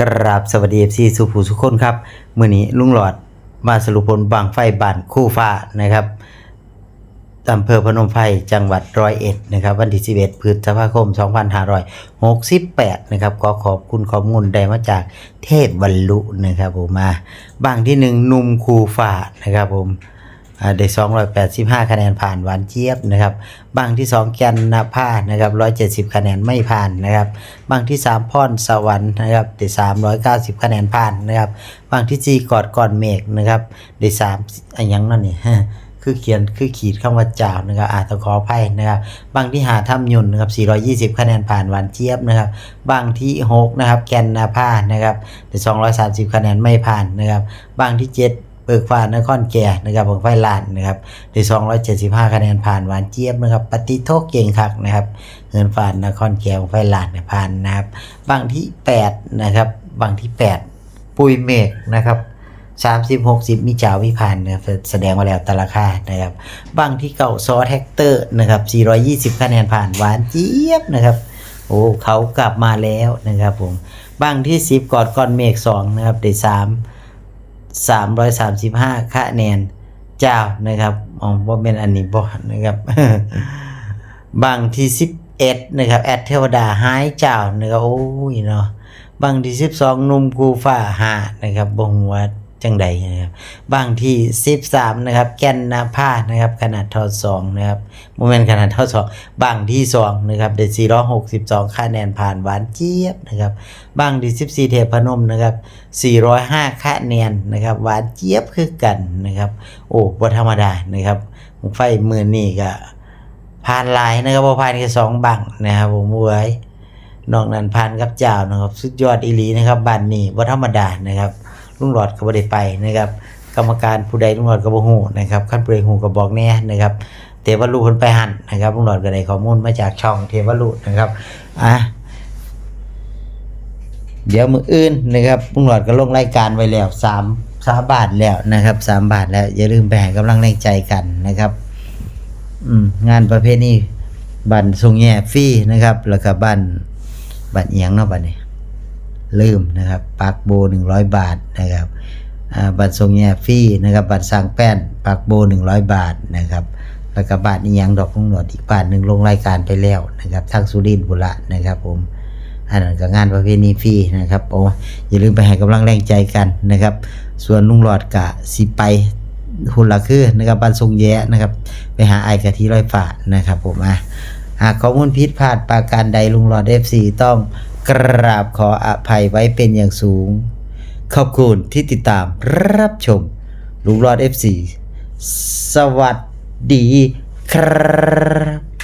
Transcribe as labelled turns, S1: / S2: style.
S1: กราบสวัสดีเอฟซีสุภูสุคนครับมื่อนี้ลุงหลอดมาสรุปผลบางไฟบานคู่ฟ้านะครับอำเภอพนมไพรจังหวัดร้อยเอ็ดนะครับ วันที่ 11พฤษภาคม 2568 นะครับก็ขอบคุณข้อมูลได้มาจากเทพบรรลุนะครับผมมาบางที่หนึ่งนุ่มคูฟ้านะครับผม ได้285 คะแนนผ่านหวานเจี๊ยบนะครับบางที่ 2 แกนนาผ้านะครับ170 คะแนนไม่ผ่านนะครับบางที่ 3พ่อนสวรรค์นะครับได้390 คะแนนผ่านนะครับบางที่ 4 กอดก่อนเมฆนะครับได้3อันยังนั่นนี่คือเขียนคือขีดคำว่าจาวนะครับอาจจะขออภัยนะครับบางที่หาถ้ำยุนนะครับ420 คะแนนผ่านหวานเจี๊ยบนะครับบางที่ 6 นะครับ แกนนาผ้านะครับได้230 คะแนนไม่ผ่านนะครับบางที่ 7 เบิกฟ้านครแก่นะครับของไฟลานนะครับได้275 คะแนนผ่านหวานเจี๊ยบนะครับปฏิโทษเก่งคักนะครับเงินฝานนครแก้วไฟลานผ่านนะครับบางที่ 8 นะครับบางที่ 8 ปุยเมฆนะครับ30 60มีจ่าวิพันธ์นะครับแสดงมาแล้วแตราคานะครับบางที่เก่าซอแท็กเตอร์นะครับ420คะแนนผ่านหวานเจี๊ยบนะครับโอ้เขากลับมาแล้วนะครับผมบางที่10กอดก้อนเมฆ2นะครับได้3 335คะแนนเจ้านะครับอ๋อว่าเป็นอันนี้บ่นะครับ บางที่ 11 นะครับ แอดเทวดาหายเจ้านะครับโอ้ยเนาะบางที่ 12หนุ่มกูฟ้าหานะครับบ่งวัด จังใดนะครับบางที่13นะครับแกนนาผ้านะครับ ขนาดเท่า2นะครับโมเมนต์ขนาดเท่า2บางที่2นะครับได้462คะแนนผ่านหวานเจี๊ยบนะครับบางที่14เทพนมนะครับ405คะแนนนะครับหวานเจี๊ยบคือกันนะครับโอ้บ่ธรรมดานะครับไฟมือนี่ก็ผ่านหลายนะครับบ่ผ่านแค่สองบังนะครับผมเว้ยนอกนั้นผ่านกับเจ้านะครับ สุดยอดอีหลีนะครับบ้านนี้บ่ธรรมดานะครับ ลุงหลอดก็บ่ได้ไปนะครับ กรรมการผู้ใดลุงหลอดก็บ่ฮู้นะครับขั้นผู้ใดฮู้ก็บอกแน่นะครับเทวรูเพิ่นไปหั่นนะครับลุงหลอดก็ได้ข้อมูลมาจากช่องเทวรูนะครับอะเดี๋ยวมืออื่นนะครับลุงหลอดก็ลงรายการไว้แล้ว3 3บาทแล้วนะครับ3บาทแล้ว อย่าลืมไปให้กำลังแรงใจกันนะครับ อืมงานประเภทนี้บันทรงแย่ฟรีนะครับ แล้วก็บันบันเอียงเนาะบันนี้ ลืมนะครับปักโบหนึ่งร้อยบาทนะครับบัตรทรงแย่ฟรีนะครับบัตรสร้างแป้นปักโบหนึ่งร้อยบาทนะครับแล้วก็บาทอีหยังดอกของหนวดอีกบาทหนึ่งลงรายการไปแล้วนะครับทางสุรินทร์บุระนะครับผมอันนั้นก็งานประเภทนี้ฟรีนะครับโอ้อย่าลืมไปให้กำลังแรงใจกันนะครับ ส่วนลุงหลอดกะสิไปหุ่นละคือนะครับบันทรงแย้นะครับ ไปหาไอกะทิร้อยฝาดนะครับผมอะหากข้อมูลผิดพลาดประการใดลุงหลอดเอฟซีต้อง กราบขออภัยไว้เป็นอย่างสูง ขอบคุณที่ติดตามรับชมลุงหลอดเอฟซีสวัสดีครับ